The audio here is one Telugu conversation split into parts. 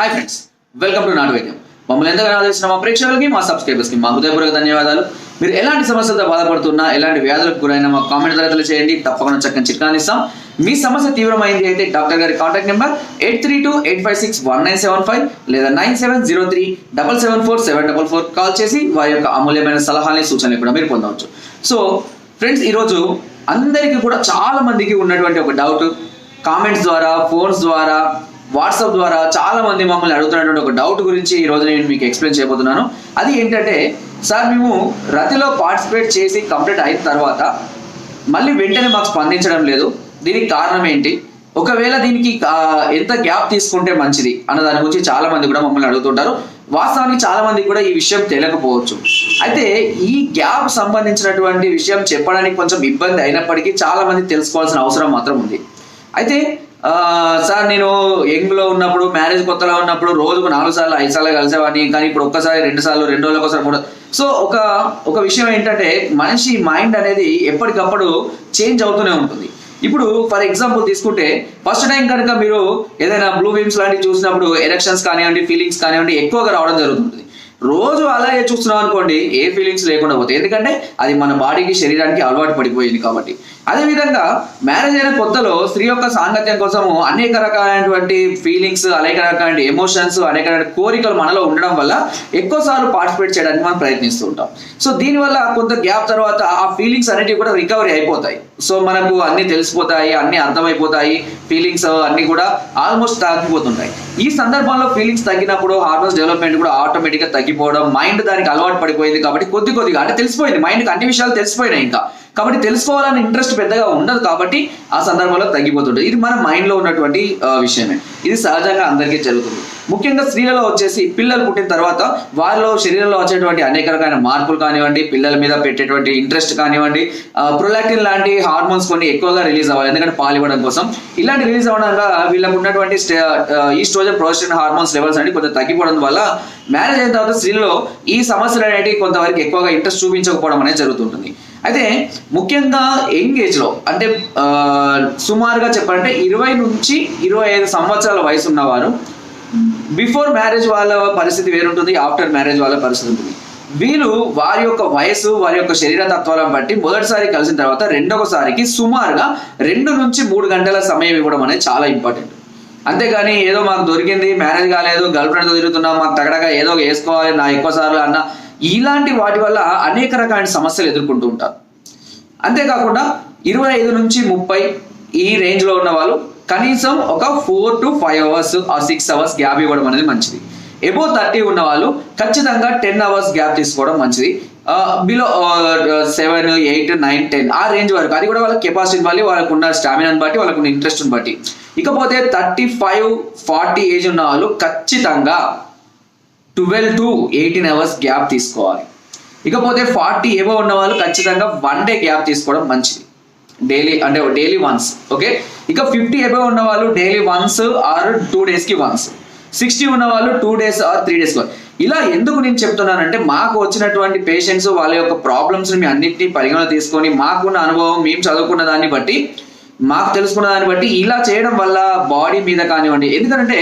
హాయ్ ఫ్రెండ్స్ వెల్కమ్ టు నాటు వైద్యం మమ్మల్ని ఎంతగానో ఆదరిస్తున్న మా ప్రేక్షకులకి మా సబ్స్క్రైబర్స్కి మా హృదయపూర్వక ధన్యవాదాలు. మీరు ఎలాంటి సమస్యలతో బాధపడుతున్నా ఎలాంటి వ్యాధులకు గురైనా మా కామెంట్ తరగతులు చేయండి తప్పకుండా చక్కని చిట్కాలు ఇస్తాం మీ సమస్య తీవ్రమైంది అయితే డాక్టర్ గారి contact number eight three two eight five six one nine seven five లేదా nine seven zero three double seven four seven double four call చేసి వారి యొక్క అమూల్యమైన సలహాలని సూచనలు కూడా మీరు పొందవచ్చు. సో ఫ్రెండ్స్ ఈరోజు అందరికీ కూడా చాలా మందికి ఉన్నటువంటి ఒక డౌట్ కామెంట్స్ ద్వారా ఫోన్స్ ద్వారా వాట్సాప్ ద్వారా చాలా మంది మమ్మల్ని అడుగుతున్నటువంటి ఒక డౌట్ గురించి ఈ రోజు నేను మీకు ఎక్స్ప్లెయిన్ చేయబోతున్నాను. అది ఏంటంటే సార్ మేము రతిలో పార్టిసిపేట్ చేసి కంప్లీట్ అయిన తర్వాత మళ్ళీ వెంటనే మాకు స్పందించడం లేదు. దీనికి కారణం ఏంటి? ఒకవేళ దీనికి ఎంత గ్యాప్ తీసుకుంటే మంచిది అన్న దాని గురించి చాలా మంది కూడా మమ్మల్ని అడుగుతుంటారు. వాస్తవానికి చాలా మంది కూడా ఈ విషయం తెలియకపోవచ్చు. అయితే ఈ గ్యాప్ సంబంధించినటువంటి విషయం చెప్పడానికి కొంచెం ఇబ్బంది అయినప్పటికీ చాలా మంది తెలుసుకోవాల్సిన అవసరం మాత్రం ఉంది. అయితే సార్ నేను యంగ్లో ఉన్నప్పుడు మ్యారేజ్ కొత్తలా ఉన్నప్పుడు రోజుకు నాలుగు సార్లు ఐదు సార్లు కలిసేవాడిని. కానీ ఇప్పుడు ఒక్కసారి రెండు సార్లు రెండు రోజులకు ఒకసారి మూడు సో ఒక ఒక విషయం ఏంటంటే మనిషి మైండ్ అనేది ఎప్పటికప్పుడు చేంజ్ అవుతూనే ఉంటుంది. ఇప్పుడు ఫర్ ఎగ్జాంపుల్ తీసుకుంటే ఫస్ట్ టైం కనుక మీరు ఏదైనా బ్లూ బీమ్స్ లాంటివి చూసినప్పుడు ఎరెక్షన్స్ కానివ్వండి ఫీలింగ్స్ కానివ్వండి ఎక్కువగా రావడం జరుగుతుంది. రోజు అలాగే చూస్తున్నాం అనుకోండి ఏ ఫీలింగ్స్ లేకుండా పోతాయి. ఎందుకంటే అది మన బాడీకి శరీరానికి అలవాటు పడిపోయింది కాబట్టి. అదేవిధంగా మ్యారేజ్ అయిన కొత్తలో స్త్రీ యొక్క సాంగత్యం కోసము అనేక రకాలైనటువంటి ఫీలింగ్స్ అనేక రకాలైన ఎమోషన్స్ అనేక రకాల కోరికలు మనలో ఉండడం వల్ల ఎక్కువసార్లు పార్టిసిపేట్ చేయడానికి మనం ప్రయత్నిస్తూ ఉంటాం. సో దీనివల్ల కొంత గ్యాప్ తర్వాత ఆ ఫీలింగ్స్ అనేటివి కూడా రికవరీ అయిపోతాయి. సో మనకు అన్ని తెలిసిపోతాయి అన్ని అర్థమైపోతాయి ఫీలింగ్స్ అన్ని కూడా ఆల్మోస్ట్ తగ్గిపోతుంటాయి ఈ సందర్భంలో ఫీలింగ్స్ తగ్గినప్పుడు హార్మోన్స్ డెవలప్మెంట్ కూడా ఆటోమేటిక్గా తగ్గిపోవడం మైండ్ దానికి అలవాటు పడిపోయింది కాబట్టి కొద్ది కొద్దిగా అంటే తెలిసిపోయింది మైండ్కి అన్ని విషయాలు తెలిసిపోయినాయి ఇంకా. కాబట్టి తెలుసుకోవాలని ఇంట్రెస్ట్ పెద్దగా ఉండదు కాబట్టి ఆ సందర్భంలో తగ్గిపోతుంటుంది. ఇది మన మైండ్లో ఉన్నటువంటి విషయమే. ఇది సహజంగా అందరికీ జరుగుతుంది. ముఖ్యంగా స్త్రీలలో వచ్చేసి పిల్లలు పుట్టిన తర్వాత వారిలో శరీరంలో వచ్చేటువంటి అనేక రకాల మార్పులు కానివ్వండి పిల్లల మీద పెట్టేటువంటి ఇంట్రెస్ట్ కానివ్వండి ప్రొలాక్టిన్ లాంటి హార్మోన్స్ కొన్ని ఎక్కువగా రిలీజ్ అవ్వాలి. ఎందుకంటే పాలు ఇవ్వడం కోసం. ఇలాంటి రిలీజ్ అవ్వడం వల్ల వీళ్ళకు ఉన్నటువంటి ఈస్ట్రోజన్ ప్రొజెస్ట్రాన్ హార్మోన్స్ లెవెల్స్ అనేవి కొంచెం తగ్గిపోవడం వల్ల మ్యారేజ్ అయిన తర్వాత స్త్రీలలో ఈ సమస్యలు అనేవి కొంతవరకు ఎక్కువగా ఇంట్రెస్ట్ చూపించకపోవడం అనేది జరుగుతుంటుంది. అయితే ముఖ్యంగా యంగ్ ఏజ్లో అంటే సుమారుగా చెప్పాలంటే ఇరవై నుంచి ఇరవై ఐదు సంవత్సరాల వయసు ఉన్నవారు బిఫోర్ మ్యారేజ్ వాళ్ళ పరిస్థితి వేరుంటుంది ఆఫ్టర్ మ్యారేజ్ వాళ్ళ పరిస్థితి ఉంటుంది. వీళ్ళు వారి యొక్క వయసు వారి యొక్క శరీర తత్వాలను బట్టి మొదటిసారి కలిసిన తర్వాత రెండవసారికి సుమారుగా రెండు నుంచి మూడు గంటల సమయం ఇవ్వడం అనేది చాలా ఇంపార్టెంట్ అంతేగాని ఏదో మాకు దొరికింది మ్యారేజ్ కాలేదు గర్ల్ ఫ్రెండ్తో తిరుగుతున్నాం మాకు తగడగా ఏదో వేసుకోవాలి నా ఎక్కువ సార్లు అన్న ఇలాంటి వాటి వల్ల అనేక రకాల సమస్యలు ఎదుర్కొంటూ ఉంటారు. అంతేకాకుండా ఇరవై ఐదు నుంచి ముప్పై ఈ రేంజ్లో ఉన్న వాళ్ళు కనీసం ఒక ఫోర్ టు ఫైవ్ అవర్స్ ఆ సిక్స్ అవర్స్ గ్యాప్ ఇవ్వడం అనేది మంచిది. ఎబో థర్టీ ఉన్న వాళ్ళు ఖచ్చితంగా టెన్ అవర్స్ గ్యాప్ తీసుకోవడం మంచిది. Below seven eight nine ten ఆ రేంజ్ వరకు అది కూడా వాళ్ళ కెపాసిటీని బట్టి వాళ్ళకు ఉన్న స్టామినాని బట్టి వాళ్ళకు ఉన్న ఇంట్రెస్ట్ని బట్టి. ఇకపోతే థర్టీ ఫైవ్ ఫార్టీ ఏజ్ ఉన్న వాళ్ళు ఖచ్చితంగా twelve to eighteen hours gap తీసుకోవాలి. ఇకపోతే ఫార్టీ ఏవో ఉన్న వాళ్ళు ఖచ్చితంగా వన్ డే గ్యాప్ తీసుకోవడం మంచిది. డైలీ అంటే డైలీ వన్స్ ఓకే ఇక ఫిఫ్టీ ఎబో ఉన్న వాళ్ళు డైలీ వన్స్ ఆర్ టూ డేస్కి వన్స్ సిక్స్టీ ఉన్న వాళ్ళు two days or three days ఇలా ఎందుకు నేను చెప్తున్నానంటే మాకు వచ్చినటువంటి పేషెంట్స్ వాళ్ళ యొక్క ప్రాబ్లమ్స్ మీ అన్నింటినీ పరిగణన తీసుకొని మాకున్న అనుభవం మేము చదువుకున్న దాన్ని బట్టి మాకు తెలుసుకున్న దాన్ని బట్టి ఇలా చేయడం వల్ల బాడీ మీద కానివ్వండి ఎందుకంటే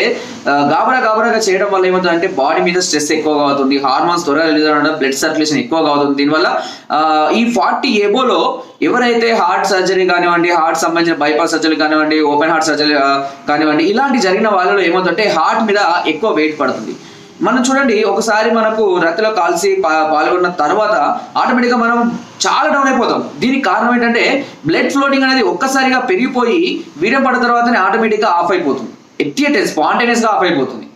గాబరా గాబరాగా చేయడం వల్ల ఏమవుతుందంటే బాడీ మీద స్ట్రెస్ ఎక్కువగా అవుతుంది హార్మోన్స్ త్వరగా రిలీజ్ అవ్వడం బ్లడ్ సర్క్యులేషన్ ఎక్కువగా అవుతుంది. దీనివల్ల ఈ ఫార్టీ ఏబోలో ఎవరైతే హార్ట్ సర్జరీ కానివ్వండి హార్ట్ సంబంధించిన బైపాస్ సర్జరీ కానివ్వండి ఓపెన్ హార్ట్ సర్జరీ కానివ్వండి ఇలాంటి జరిగిన వాళ్ళలో ఏమవుతుందంటే హార్ట్ మీద ఎక్కువ వెయిట్ పడుతుంది. మనం చూడండి ఒకసారి మనకు రతిలో కాల్సి పాల్గొన్న తర్వాత ఆటోమేటిక్గా మనం చాలా డౌన్ అయిపోతాం. దీనికి కారణం ఏంటంటే బ్లడ్ ఫ్లోటింగ్ అనేది ఒక్కసారిగా పెరిగిపోయి వీరం పడిన తర్వాతనే ఆటోమేటిక్గా ఆఫ్ అయిపోతుంది. ఎట్టియటెస్ స్పాంటేనియస్గా ఆఫ్ అయిపోతుంది.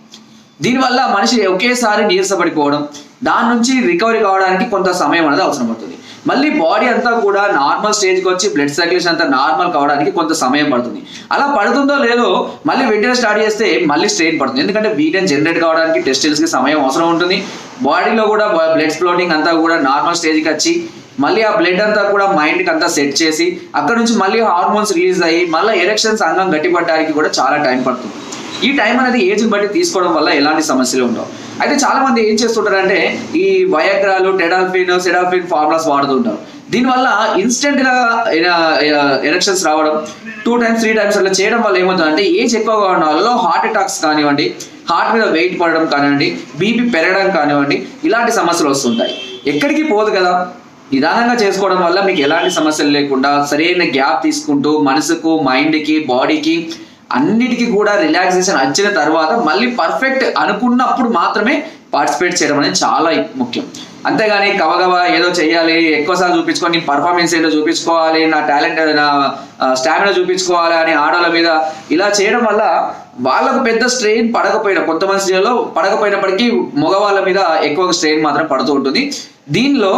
దీనివల్ల మనిషి ఒకేసారి నీరసపడిపోవడం దాని నుంచి రికవరీ కావడానికి కొంత సమయం అనేది అవసరం పడుతుంది మళ్ళీ బాడీ అంతా కూడా నార్మల్ స్టేజ్కి వచ్చి బ్లడ్ సర్క్యులేషన్ అంతా నార్మల్ కావడానికి కొంత సమయం పడుతుంది. అలా పడుతుందో లేదో మళ్ళీ వెంటనే స్టార్ట్ చేస్తే మళ్ళీ స్ట్రెయిన్ పడుతుంది. ఎందుకంటే వీటన్ జనరేట్ కావడానికి టెస్టిల్స్కి సమయం అవసరం ఉంటుంది. బాడీలో కూడా బ్లడ్ ఫ్లోటింగ్ అంతా కూడా నార్మల్ స్టేజ్కి వచ్చి మళ్ళీ ఆ బ్లడ్ అంతా కూడా మైండ్కి అంతా సెట్ చేసి అక్కడ నుంచి మళ్ళీ హార్మోన్స్ రిలీజ్ అయ్యి మళ్ళీ ఎరెక్షన్స్ అంగం గట్టిపడడానికి కూడా చాలా టైం పడుతుంది. ఈ టైం అనేది ఏజ్ని బట్టి తీసుకోవడం వల్ల ఎలాంటి సమస్యలు ఉండవు. అయితే చాలా మంది ఏం చేస్తుంటారంటే ఈ వయగ్రాలు టెడాల్ఫిన్ సెడాల్ఫిన్ ఫార్ములాస్ వాడుతుంటారు దీనివల్ల ఇన్స్టెంట్గా ఎలక్షన్స్ రావడం టూ టైమ్స్ త్రీ టైమ్స్ అట్లా చేయడం వల్ల ఏమవుతుందంటే ఏజ్ ఎక్కువగా ఉన్న వల్ల హార్ట్ అటాక్స్ కానివ్వండి హార్ట్ మీద వెయిట్ పడడం కానివ్వండి బీపీ పెరగడం కానివ్వండి ఇలాంటి సమస్యలు వస్తుంటాయి. ఎక్కడికి పోదు కదా. నిదానంగా చేసుకోవడం వల్ల మీకు ఎలాంటి సమస్యలు లేకుండా సరైన గ్యాప్ తీసుకుంటూ మనసుకు మైండ్కి బాడీకి అన్నిటికీ కూడా రిలాక్సేషన్ వచ్చిన తర్వాత మళ్ళీ పర్ఫెక్ట్ అనుకున్నప్పుడు మాత్రమే పార్టిసిపేట్ చేయడం అనేది చాలా ముఖ్యం. అంతేగాని కవగవ ఏదో చేయాలి ఎక్కువసార్లు చూపించుకొని పర్ఫార్మెన్స్ ఏదో చూపించుకోవాలి నా టాలెంట్ నా స్టామినా చూపించుకోవాలి అని ఆడవాళ్ళ మీద ఇలా చేయడం వల్ల వాళ్ళకు పెద్ద స్ట్రెయిన్ పడకపోయినా కొంతమంది స్త్రీలలో పడకపోయినప్పటికీ మగవాళ్ళ మీద ఎక్కువ స్ట్రెయిన్ మాత్రం పడుతూ ఉంటుంది. దీనిలో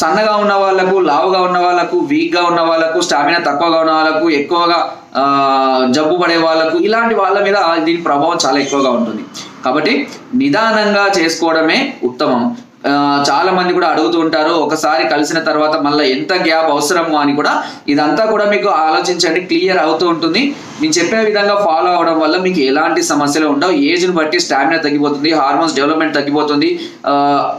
సన్నగా ఉన్న వాళ్ళకు లావుగా ఉన్న వాళ్ళకు వీక్గా ఉన్న వాళ్ళకు స్టామినా తక్కువగా ఉన్న వాళ్ళకు ఎక్కువగా జబ్బు పడే వాళ్ళకు ఇలాంటి వాళ్ళ మీద దీని ప్రభావం చాలా ఎక్కువగా ఉంటుంది. కాబట్టి నిదానంగా చేసుకోవడమే ఉత్తమం. చాలా మంది కూడా అడుగుతూ ఉంటారు ఒకసారి కలిసిన తర్వాత మళ్ళీ ఎంత గ్యాప్ అవసరము అని కూడా. ఇదంతా కూడా మీకు ఆలోచించండి క్లియర్ అవుతూ ఉంటుంది. నేను చెప్పే విధంగా ఫాలో అవడం వల్ల మీకు ఎలాంటి సమస్యలు ఉండవు. ఏజ్ని బట్టి స్టామినా తగ్గిపోతుంది హార్మోన్స్ డెవలప్మెంట్ తగ్గిపోతుంది.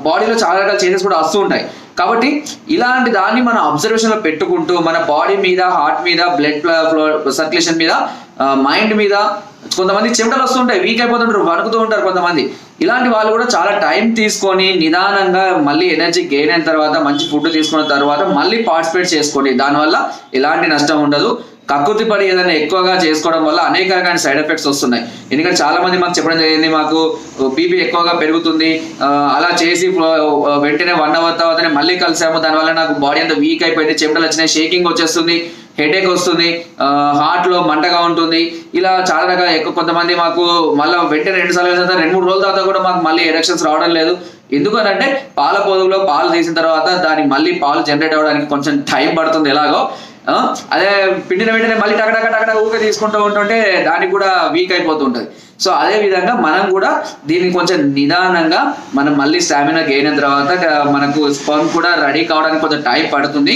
బాడీలో చాలా రకాల చేంజెస్ కూడా వస్తూ ఉంటాయి. కాబట్టి ఇలాంటి దాన్ని మన అబ్జర్వేషన్లో పెట్టుకుంటూ మన బాడీ మీద హార్ట్ మీద బ్లడ్ ఫ్లో సర్క్యులేషన్ మీద మైండ్ మీద కొంతమంది చెమటలు వస్తుంటాయి వీక్ అయిపోతుంటారు వణుకుతూ ఉంటారు కొంతమంది. ఇలాంటి వాళ్ళు కూడా చాలా టైం తీసుకొని నిదానంగా మళ్ళీ ఎనర్జీ గెయిన్ అయిన తర్వాత మంచి ఫుడ్ తీసుకున్న తర్వాత మళ్ళీ పార్టిసిపేట్ చేసుకోండి. దానివల్ల ఎలాంటి నష్టం ఉండదు. కక్కుతి పడి ఏదైనా ఎక్కువగా చేసుకోవడం వల్ల అనేక రకాల సైడ్ ఎఫెక్ట్స్ వస్తున్నాయి. ఎందుకంటే చాలా మంది మాకు చెప్పడం జరిగింది మాకు బీపీ ఎక్కువగా పెరుగుతుంది. అలా చేసి వెంటనే వన్ అవర్ తర్వాతనే మళ్ళీ కలిసాము. దానివల్ల నాకు బాడీ అంతా వీక్ అయిపోయింది. చెమటలు వచ్చినాయి షేకింగ్ వచ్చేస్తుంది హెడేక్ వస్తుంది హార్ట్లో మంటగా ఉంటుంది. ఇలా చాలా రకాల ఎక్కువ కొంతమంది మాకు మళ్ళీ వెంటనే రెండు సార్లు తర్వాత రెండు మూడు రోజుల తర్వాత కూడా మాకు మళ్ళీ ఎరక్షన్స్ రావడం లేదు. ఎందుకు అంటే పాల పొదుగులో పాలు తీసిన తర్వాత దానికి మళ్ళీ పాలు జనరేట్ అవ్వడానికి కొంచెం టైం పడుతుంది ఎలాగో. అదే పిండిన వెంటనే మళ్ళీ టకటక టకటక ఊకే తీసుకుంటూ ఉంటుంటే దానికి కూడా వీక్ అయిపోతుంటది. సో అదే విధంగా మనం కూడా దీన్ని కొంచెం నిదానంగా మనం మళ్ళీ స్టామినా గెయిన్ అయిన తర్వాత మనకు స్పర్మ్ కూడా రెడీ కావడానికి కొంచెం టైం పడుతుంది.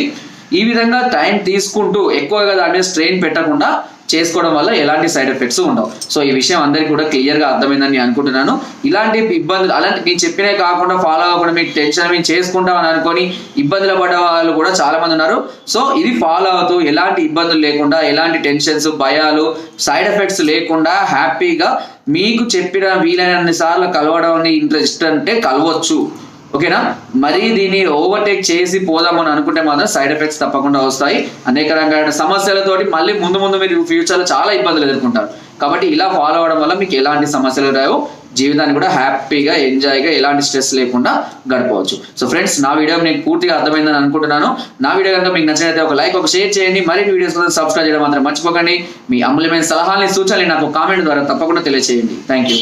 ఈ విధంగా టైం తీసుకుంటూ ఎక్కువగా దాని మీద స్ట్రెయిన్ పెట్టకుండా చేసుకోవడం వల్ల ఎలాంటి సైడ్ ఎఫెక్ట్స్ ఉండవు. సో ఈ విషయం అందరికీ కూడా క్లియర్గా అర్థమైందని నేను అనుకుంటున్నాను. ఇలాంటి ఇబ్బందులు అలాంటి నేను చెప్పినే కాకుండా ఫాలో అవ్వకుండా మీకు టెన్షన్ మేము చేసుకుంటామని అనుకొని ఇబ్బందులు పడ్డ వాళ్ళు కూడా చాలా మంది ఉన్నారు. సో ఇది ఫాలో అవుతూ ఎలాంటి ఇబ్బందులు లేకుండా ఎలాంటి టెన్షన్స్ భయాలు సైడ్ ఎఫెక్ట్స్ లేకుండా హ్యాపీగా మీకు చెప్పిన వీలైనన్ని సార్లు కలవడం ఇంట్రెస్ట్ అంటే కలవచ్చు. ఓకేనా? మరీ దీన్ని ఓవర్టేక్ చేసి పోదామని అనుకుంటే మాత్రం సైడ్ ఎఫెక్ట్స్ తప్పకుండా వస్తాయి. అనేక రకాల సమస్యలతోటి మళ్ళీ ముందు ముందు మీరు ఫ్యూచర్లో చాలా ఇబ్బందులు ఎదుర్కొంటారు. కాబట్టి ఇలా ఫాలో అవడం వల్ల మీకు ఎలాంటి సమస్యలు రావు? జీవితాన్ని కూడా హ్యాపీగా ఎంజాయ్గా ఎలాంటి స్ట్రెస్ లేకుండా గడపవచ్చు. సో ఫ్రెండ్స్ నా వీడియో మీకు పూర్తిగా అర్థమైందని అనుకుంటున్నాను. నా వీడియో కనుక మీకు నచ్చినట్లయితే ఒక లైక్ ఒక షేర్ చేయండి. మరిన్ని వీడియోస్ కోసం సబ్స్క్రైబ్ చేయడం మాత్రం మర్చిపోకండి. మీ అమూల్యమైన సలహాలని సూచనలు నాకు కామెంట్ ద్వారా తప్పకుండా తెలియజేయండి థ్యాంక్ యూ.